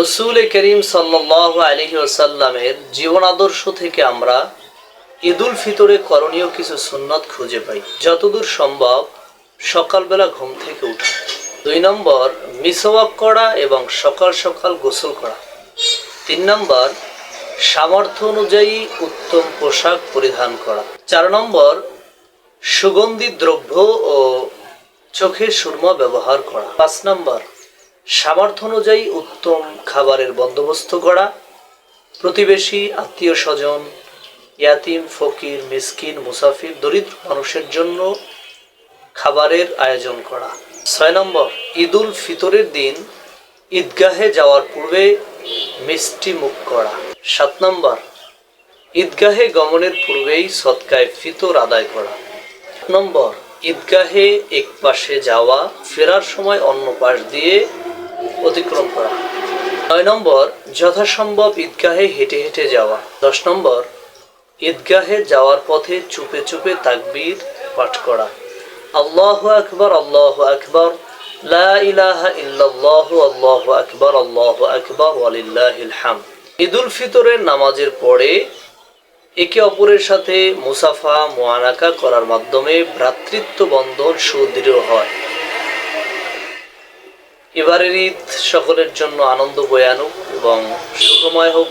রসুল করিম সাল্লাহ আলহি ওসাল্লামের জীবন আদর্শ থেকে আমরা ঈদুল ফিতরে করণীয় কিছু সুন্নত খুঁজে পাই। যতদূর সম্ভব সকালবেলা ঘুম থেকে উঠা। দুই নম্বর, মিসওয়াক করা এবং সকাল সকাল গোসল করা। তিন নম্বর, সামর্থ্য অনুযায়ী উত্তম পোশাক পরিধান করা। চার নম্বর, সুগন্ধি দ্রব্য ও চোখে সুরমা ব্যবহার করা। পাঁচ নম্বর সামর্থ্য অনুযায়ী উত্তম খাবারের বন্দোবস্ত করা প্রতিবেশী আত্মীয় স্বজন ইয়াতিম, ফকির, মিসকিন, মুসাফির, দরিদ্র মানুষের জন্য খাবারের আয়োজন করা। ছয় নম্বর, ঈদুল ফিতরের দিন ঈদগাহে যাওয়ার পূর্বে মিষ্টি মুখ করা। সাত নম্বর, ঈদগাহে গমনের পূর্বেই সৎকায় ফিতর আদায় করা। নম্বর, ঈদগাহে এক পাশে যাওয়া, ফেরার সময় অন্য পাশ দিয়ে অতিক্রম করা। নয় নম্বর, যথাসম্ভব ঈদগাহে হেঁটে হেঁটে যাওয়া। দশ নম্বর, ঈদগাহে যাওয়ার পথে চুপে চুপে তাকবীর পাঠ করা। আল্লাহ আকবর আল্লাহ আকবর ঈদুল ফিতরের নামাজের পরে একে অপরের সাথে মুসাফা মোয়ানাকা করার মাধ্যমে ভ্রাতৃত্ব বন্ধন সুদৃঢ় হয়। এবারের ঈদ সকলের জন্য আনন্দ বয়ে আনুক এবং সুখময় হোক।